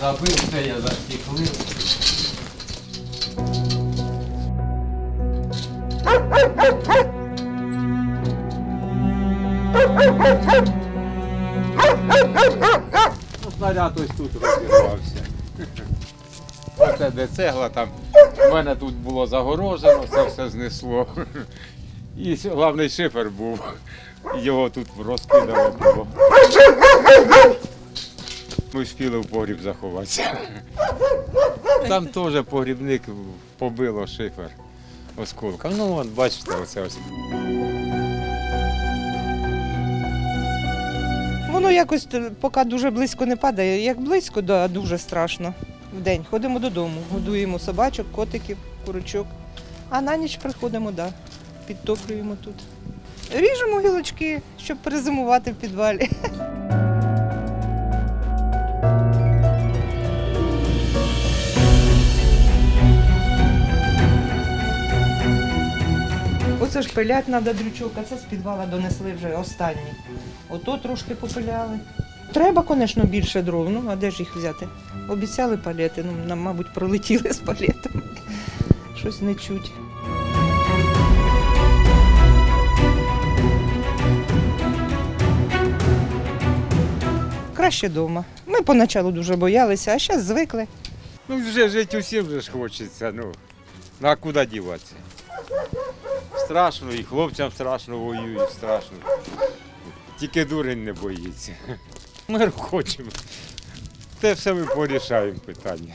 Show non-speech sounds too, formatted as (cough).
забив, все я застіклив. Ну, снаряд ось тут розірвався. (laughs) Оце де цегла там. У мене тут було загорожено, це все знесло. (laughs) І головний шифер був. Його тут розкидало було. Ми встигли в погріб заховатися. Там теж погрібник побило шифер осколком. Ну, от бачите, оце ось. Воно якось поки дуже близько не падає. Як близько, да, дуже страшно. В день ходимо додому, годуємо собачок, котиків, курочок. А на ніч приходимо, да, підтоплюємо тут. Ріжемо гілочки, щоб перезимувати в підвалі. (laughs) Оце ж пилять треба дрючок, а це з підвала донесли вже останні. Ото трошки попиляли. Треба, звісно, більше дров, ну а де ж їх взяти? Обіцяли палети, ну нам, мабуть, пролетіли з палетами. Щось не чуть. Краще вдома. Ми поначалу дуже боялися, а зараз звикли. Ну вже жити усім вже ж хочеться. Ну, ну а куди діватися? Страшно, і хлопцям страшно воюють, страшно. Тільки дурень не боїться. Мир хочемо. Те все ми порішаємо питання.